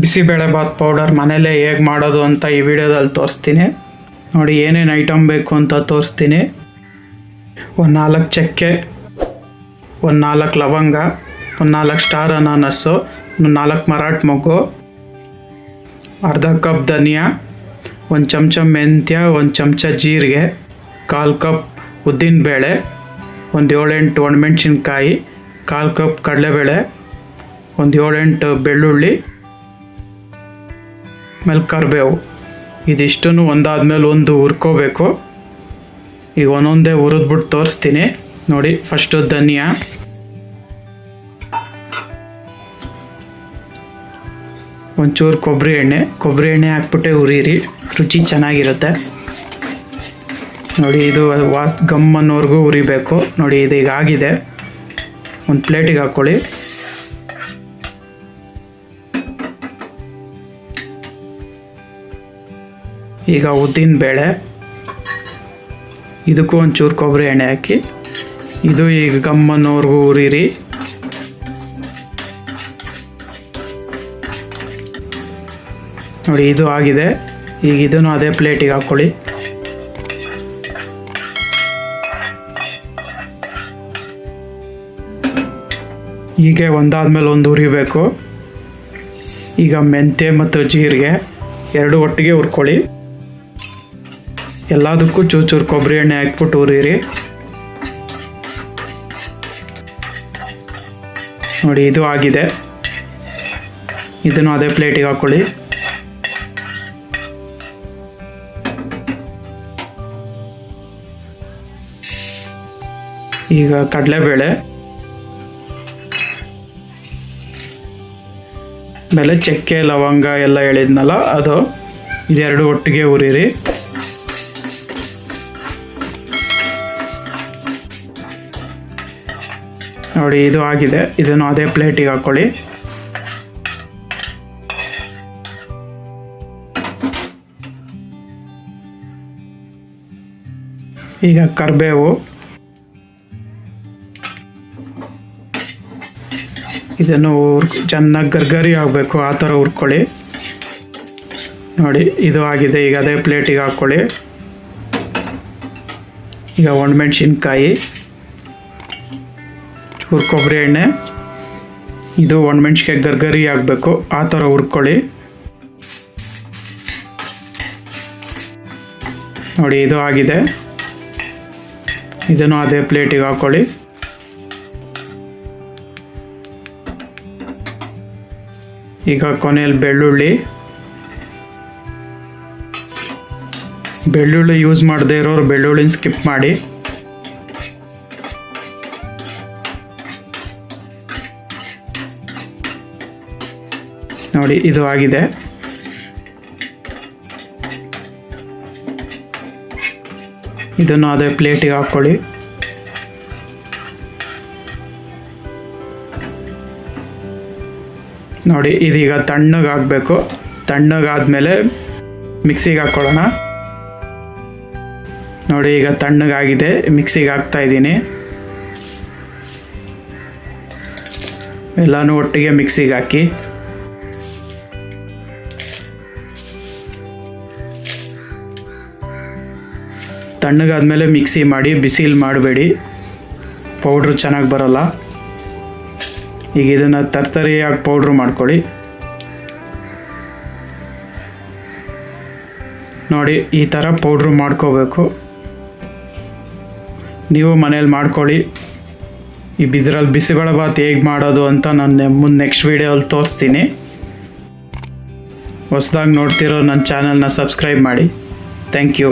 Bisibelebath powder ಮನೇಲೇ ಹೇಗೆ ಮಾಡೋದು ಅಂತ ಈ ವಿಡಿಯೋದಲ್ಲಿ ತೋರಿಸ್ತೀನಿ. ನೋಡಿ ಏನೇನು ಐಟಮ್ ಬೇಕು ಅಂತ ತೋರಿಸ್ತೀನಿ. ಒಂದು ನಾಲ್ಕು ಚಕ್ಕೆ, ಒಂದು ನಾಲ್ಕು ಲವಂಗ, ಒಂದು ನಾಲ್ಕು ಸ್ಟಾರ್ ಅನಾನಸ್ಸು ಒಂದು ನಾಲ್ಕು ಮರಾಟ್ ಮೊಗ್ಗು, ಅರ್ಧ ಕಪ್ ಧನಿಯಾ, ಒಂದು ಚಮಚ ಮೆಂತ್ಯ, ಒಂದು ಚಮಚ ಜೀರಿಗೆ, ಕಾಲು ಕಪ್ ಉದ್ದಿನ ಬೇಳೆ ಒಂದು ಏಳೆಂಟು ಒಣಮೆಣ್ಸಿನ್ಕಾಯಿ, ಕಾಲು ಕಪ್ ಕಡಲೆಬೇಳೆ, ಒಂದು ಏಳೆಂಟು ಬೆಳ್ಳುಳ್ಳಿ ಆಮೇಲೆ ಕರಿಬೇವು ಇದಿಷ್ಟನ್ನು ಒಂದಾದ್ಮೇಲೆ ಒಂದು ಹುರ್ಕೋಬೇಕು. ಈಗ ಒಂದೊಂದೇ ಹುರಿದ್ಬಿಟ್ಟು ತೋರಿಸ್ತೀನಿ. ನೋಡಿ ಫಸ್ಟು ಧನಿಯಾ. ಒಂಚೂರು ಕೊಬ್ಬರಿ ಎಣ್ಣೆ. ಕೊಬ್ಬರಿ ಎಣ್ಣೆ ಹಾಕ್ಬಿಟ್ಟೆ ಹುರಿಯಿರಿ. ರುಚಿ ಚೆನ್ನಾಗಿರುತ್ತೆ. ನೋಡಿ, ಇದು ವಾ ಗಮ್ ಉರಿಬೇಕು ನೋಡಿ, ಇದು ಈಗ ಆಗಿದೆ. ಒಂದು ಪ್ಲೇಟಿಗೆ ಹಾಕ್ಕೊಳ್ಳಿ. ಈಗ ಉದ್ದಿನ ಬೇಳೆ, ಇದಕ್ಕೂ ಒಂಚೂರು ಕೊಬ್ಬರಿ ಎಣ್ಣೆ ಹಾಕಿ, ಇದು ಈಗ ಗಮ್ಮನವ್ರಿಗೂ ಉರಿರಿ. ನೋಡಿ, ಇದು ಆಗಿದೆ. ಈಗ ಇದನ್ನು ಅದೇ ಪ್ಲೇಟಿಗೆ ಹಾಕ್ಕೊಳ್ಳಿ. ಹೀಗೆ ಒಂದಾದ್ಮೇಲೆ ಒಂದು ಉರಿಬೇಕು. ಈಗ ಮೆಂತ್ಯ ಮತ್ತು ಜೀರಿಗೆ ಎರಡು ಒಟ್ಟಿಗೆ ಹುರ್ಕೊಳ್ಳಿ. ಎಲ್ಲದಕ್ಕೂ ಚೂರು ಚೂರು ಕೊಬ್ಬರಿ ಎಣ್ಣೆ ಹಾಕ್ಬಿಟ್ಟು ಹುರಿರಿ ನೋಡಿ, ಇದು ಆಗಿದೆ. ಇದನ್ನು ಅದೇ ಪ್ಲೇಟಿಗೆ ಹಾಕ್ಕೊಳ್ಳಿ ಈಗ ಕಡಲೆಬೇಳೆ ಆಮೇಲೆ ಚಕ್ಕೆ, ಲವಂಗ ಎಲ್ಲ ಹೇಳಿದ್ನಲ್ಲ, ಅದು ಇದೆರಡು ಒಟ್ಟಿಗೆ ಹುರಿರಿ ನೋಡಿ, ಇದು ಆಗಿದೆ. ಇದನ್ನು ಅದೇ ಪ್ಲೇಟಿಗೆ ಹಾಕ್ಕೊಳ್ಳಿ ಈಗ ಕರಿಬೇವು. ಇದನ್ನು ಚೆನ್ನಾಗಿ ಗರ್ಗರಿ ಆಗಬೇಕು, ಆ ಥರ ಹುರ್ಕೊಳ್ಳಿ. ನೋಡಿ, ಇದು ಆಗಿದೆ. ಈಗ ಅದೇ ಪ್ಲೇಟಿಗೆ ಹಾಕ್ಕೊಳ್ಳಿ ಈಗ ಒಣಮೆಣ್ಸಿನ್ಕಾಯಿ. ಚೂರು ಕೊಬ್ಬರಿ ಎಣ್ಣೆ. ಇದು ಒಣಮೆಣ್ಸಿಕಾಯಿ ಗರ್ಗರಿ ಆಗಬೇಕು. ಆ ಥರ ಹುರ್ಕೊಳ್ಳಿ. ನೋಡಿ, ಇದು ಆಗಿದೆ. ಇದನ್ನು ಅದೇ ಪ್ಲೇಟಿಗೆ ಹಾಕ್ಕೊಳ್ಳಿ ಈಗ ಕೊನೆಯಲ್ಲಿ ಬೆಳ್ಳುಳ್ಳಿ. ಬೆಳ್ಳುಳ್ಳಿ ಯೂಸ್ ಮಾಡದೇ ಇರೋರು ಬೆಳ್ಳುಳ್ಳಿನ ಸ್ಕಿಪ್ ಮಾಡಿ. ನೋಡಿ, ಇದು ಆಗಿದೆ. ಇದನ್ನು ಅದೇ ಪ್ಲೇಟಿಗೆ ಹಾಕ್ಕೊಳ್ಳಿ. ನೋಡಿ, ಇದೀಗ ತಣ್ಣಗಾಗಬೇಕು ತಣ್ಣಗಾದ್ಮೇಲೆ ಮಿಕ್ಸಿಗೆ ಹಾಕ್ಕೊಳ್ಳೋಣ. ನೋಡಿ, ಈಗ ತಣ್ಣಗಾಗಿದೆ ಮಿಕ್ಸಿಗೆ ಹಾಕ್ತಾ ಇದ್ದೀನಿ. ಎಲ್ಲನೂ ಒಟ್ಟಿಗೆ ಮಿಕ್ಸಿಗೆ ಹಾಕಿ. ತಣ್ಣಗಾದ್ಮೇಲೆ ಮಿಕ್ಸಿ ಮಾಡಿ, ಬಿಸಿಲು ಮಾಡಬೇಡಿ. ಪೌಡ್ರು ಚೆನ್ನಾಗಿ ಬರೋಲ್ಲ. ಈಗ ಇದನ್ನು ತರ್ತರಿಯಾಗಿ ಪೌಡ್ರು ಮಾಡ್ಕೊಳ್ಳಿ. ನೋಡಿ, ಈ ಥರ ಪೌಡ್ರು ಮಾಡ್ಕೋಬೇಕು. ನೀವು ಮನೇಲಿ ಮಾಡ್ಕೊಳ್ಳಿ. ಈ ಬಿದ್ರಲ್ಲಿ ಬಿಸಿಬೇಳೆ ಭಾತ್ ಹೇಗೆ ಮಾಡೋದು ಅಂತ ನಾನು ಮುಂದೆ ನೆಕ್ಸ್ಟ್ ವೀಡಿಯೋಲ್ಲಿ ತೋರಿಸ್ತೀನಿ. ಹೊಸದಾಗಿ ನೋಡ್ತಿರೋ ನನ್ನ ಚಾನಲ್ನ ಸಬ್ಸ್ಕ್ರೈಬ್ ಮಾಡಿ. Thank you